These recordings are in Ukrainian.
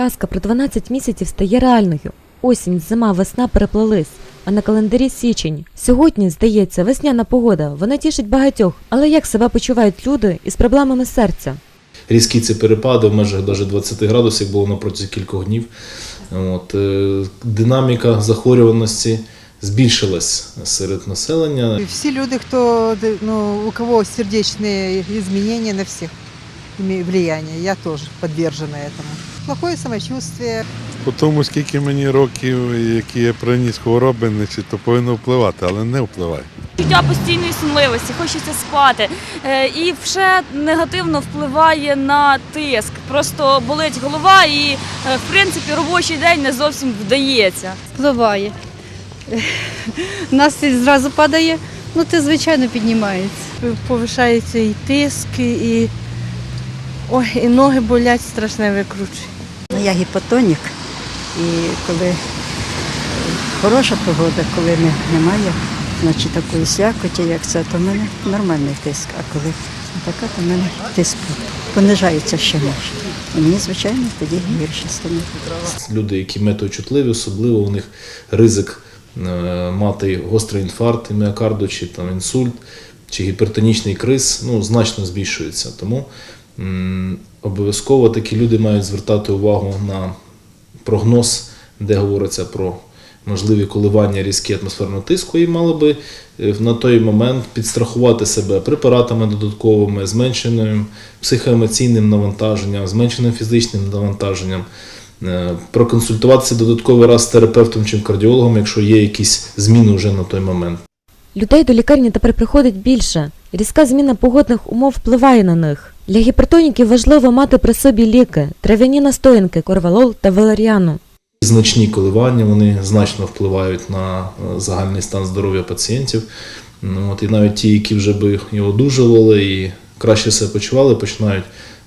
казка про 12 місяців стає реальною. Осінь, зима, весна переплелись, а на календарі січень. Сьогодні, здається, весняна погода. Вона тішить багатьох. Але як себе почувають люди із проблемами серця? Різкі ці перепади в межах навіть 20 градусів було на протязі кількох днів. От, е, динаміка захворюваності збільшилась серед населення. Все люди, кто, ну, у кого сердечные изменения на имеют влияние, я тоже подвержена этому. Плохое самочувствие, По тому, скільки мені років, які я приніс хвороби, значить, то повинно впливати, але не впливає. Відчуття постійної сонливості, хочеться спати. Е, І вже негативно впливає на тиск. Просто болить голова і, е, в принципі, робочий день не зовсім вдається. впливає. Настрій зразу падає, ну ти звичайно піднімається. повишається і тиск, і, ой, і ноги болять, страшне викручує. Я гіпотонік, і коли е, хороша погода, коли немає значить, такої слякоті, як це, то в мене нормальний тиск. А коли така, то в мене тиск понижається ще менше. І мені, звичайно, тоді гірше стане. Люди, які метеочутливі, особливо у них ризик е, мати гострий інфаркт міокарду, чи там інсульт, чи гіпертонічний криз ну, значно збільшується. Тому обов'язково такі люди мають звертати увагу на прогноз, де говориться про можливі коливання різкі атмосферного тиску, і мали би е, на той момент підстрахувати себе препаратами додатковими, зменшеним психоемоційним навантаженням, зменшеним фізичним навантаженням. Е, Проконсультуватися додатковий раз з терапевтом чи кардіологом, якщо є якісь зміни вже на той момент. Людей до лікарні тепер приходить більше. Різка зміна погодних умов впливає на них. Для гіпертоніків важливо мати при собі ліки, трав'яні настоянки, корвалол та валеріану. Значні коливання вони значно впливають на е, загальний стан здоров'я пацієнтів. Ну, от, і навіть ті, які вже би і одужували і краще себе почували, починають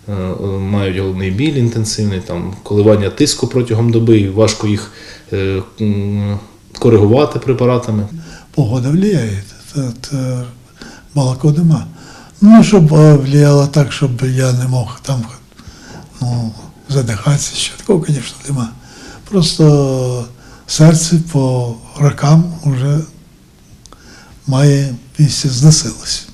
е, е, мають головний біль інтенсивний, там коливання тиску протягом доби, і важко їх е, м, коригувати препаратами. погода. Это молоко нема. Ну, щоб е, влияло так, щоб я не мог там ну, задихатися, що такого, звісно, нема. Просто серце по рокам вже має місце зносилось.